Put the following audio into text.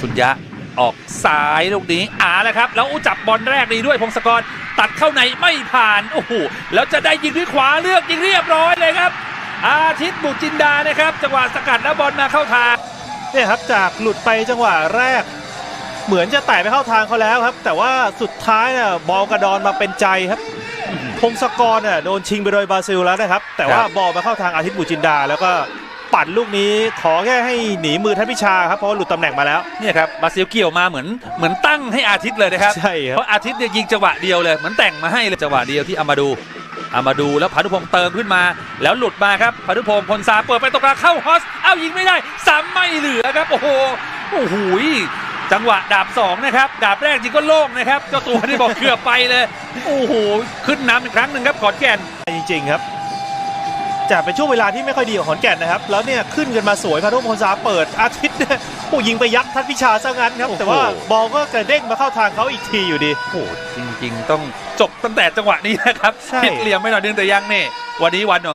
ชุนยะออกซ้ายลูกนี้อาแล้วครับ แล้วอู้จับบอลแรกดีด้วยพงศกรตัดเข้าในไม่ผ่าน โอ้โห แล้วจะได้ยิงด้วยขวาเลือกยิงเรียบร้อยเลยครับ อาทิตย์บุตรจินดานะครับ จังหวะสกัดแล้วบอลมาเข้าทางเนี่ยครับจากหลุดไปจังหวะแรก เหมือนจะแตะไปเข้าทางเขาแล้วครับ แต่ว่าสุดท้ายน่ะบอลกระดอนมาเป็นใจครับพงศกรน่ะโดนชิงไปโดยบราซิลแล้วนะครับ แต่ว่าครับบอลมาเข้าทางอาทิตย์บุจินดาแล้วก็ ปัดลูกนี้ขอแค่ให้หนีมือทัพพิชาครับเพราะว่าหลุดตำแหน่งมาแล้ว เนี่ยครับบราซิลเกี่ยวมาเหมือนเหมือนตั้งให้อาทิตย์เลยนะครับใช่ครับ เพราะอาทิตย์เนี่ยยิงจังหวะเดียวเลยเหมือนแต่งมาให้เลยจังหวะเดียวที่อามาดูอามาดูแล้วพานุพงศ์เติมขึ้นมา แล้วหลุดมาครับพานุพงศ์พลซาเปิดไปตรงกลางเข้าฮอสเอ้ายิงไม่ได้ซ้ำไม่เหลือครับโอ้โหโอ้โหจังหวะดาบสองนะครับดาบแรกจริงก็โล่งนะครับเจ้าตัวนี่บอกเกือบไปเลยโอ้โหขึ้นน้ำอีกครั้งหนึ่งครับขอนแก่น จริงๆครับ จะเป็นช่วงเวลาที่ไม่ค่อยดีของขอนแก่นนะครับ แล้วเนี่ยขึ้นกันมาสวยพานุพงศาเปิดอาทิตย์เนี่ยโอ้ยิงไปยักษ์ทัพพิชาซะงั้นครับโอ้โหแต่ว่าบอลก็กระเด้งมาเข้าทางเขาอีกทีอยู่ดีโอ้โหจริง ๆ ต้องจบตั้งแต่จังหวะนี้นะครับใช่ผิดเหลี่ยมไม่หน่อยนึงแต่ยังนี่วันนี้วัน